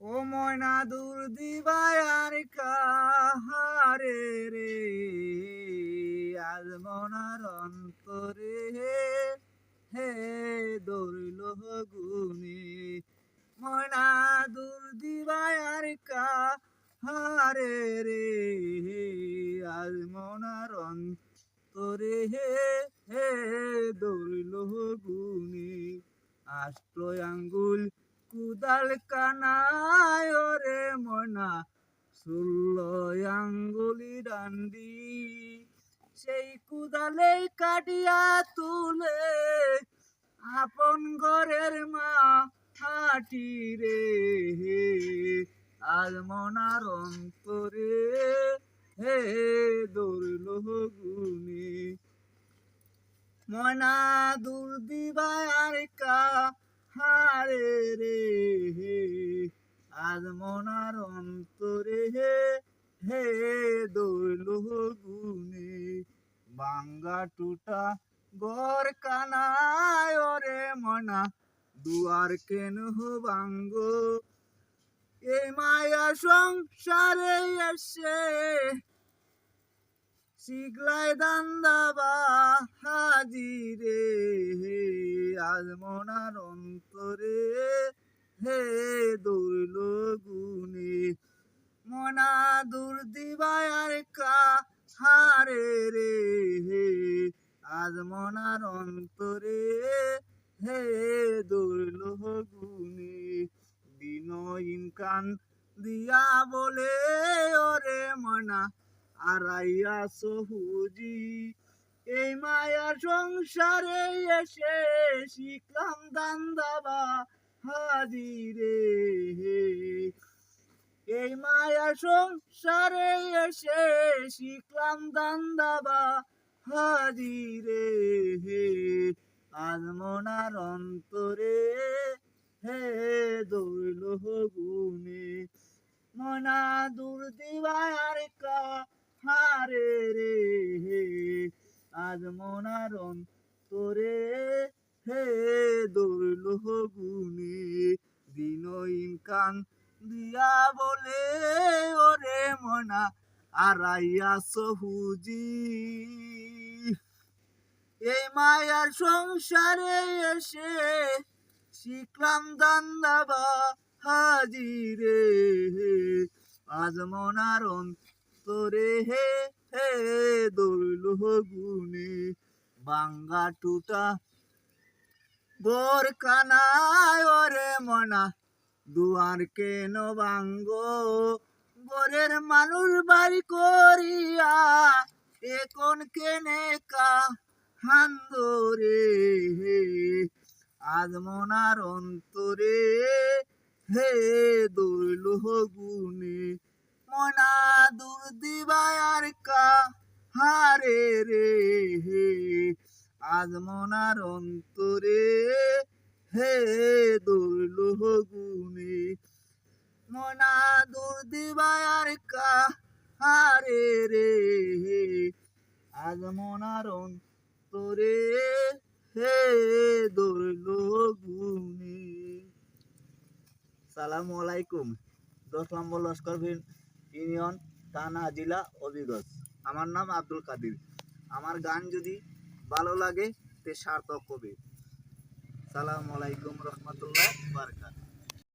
ও ময়না দূর দিবায়ার কাহারে রে, আজ মনার অন্তরে হে দৌড়ল গুনি ময়না দূর দিবায়ার কাহারে রে, আজ মনার অন্তরে হে হে দৌড়ল গুনি আষ্ট আঙ্গুল কুদাল কানায় রে মনা ষোলো আঙ্গুলি ডান্ডি। সেই কুদালে কাটিয়া তুলে আপন ঘরের মা হাটি রে হে আজ মনার অন্তরে হে দৌড়ল গুনি মনা দূর দিবার কা হারে রে হে, আজ মনার অন্তরে হে হে দৌড়ল গুনে, বাঙ্গা টুটা গর কানায় রে মনা, দুয়ার কেন বাঙ্গ? এই মায়া সংসারে এসে শিখলাই দান্দাবা হাজিরে আজ মনার অন্তরে, হে দৌড়ল গুনে মনা দূর দিবায়ার কা হারে রে, হে আজ মনার অন্তরে, হে দৌড়ল গুনে দিন ইনকান দিয়া বলে, ওরে মনা আড়াইয়া সহুজি এই মায়ার সংসারে এসে শিখলাম দান্দাবা হাজিরে এই মায়া সংসারে এসে শিখলাম দান্দাবা হাজিরে আজ মনার অন্তরে হে দৌড়ল গুনে মনা দূর কা হারে রে। আজ মনারণ অন্তরে হে দৌড়ল গুনে দিন ইনকান দিয়া বলে ওরে মনা আড়াইয়া সহুজি এই মায়ার সংসারে এসে শিখলাম দান্দাবা হাজিরে। আজ মনার অন্তরে হে হে দৌড়ল গুনে বাঙ্গা টুটা গোর কানায় ওরে মনা। দুয়ার কেন বাঙ্গ গোরের মানুষ বাড়ি করিয়া এখন কেনে কা হান্দরে আজ মনার অন্তরে হে দৌড়ল গুনে মনা দূর দিবায়ার কা হারে রে হে। আজ মনার অন্তরে হে দৌড়ল গুনে মনা দূর দিবায়ার কা হারে রে হে। আজ মনার অন্তরে হে দৌড়ল গুনে সালামু আলাইকুম। দশ নম্বর লস্কর ইউনিয়ন থানা জেলা অভিগজ আমার নাম আব্দুল কাদির। আমার গান যদি ভালো লাগে তে সার্থক হবে। সালামু আলাইকুম রহমতুল্লাহ বারকাত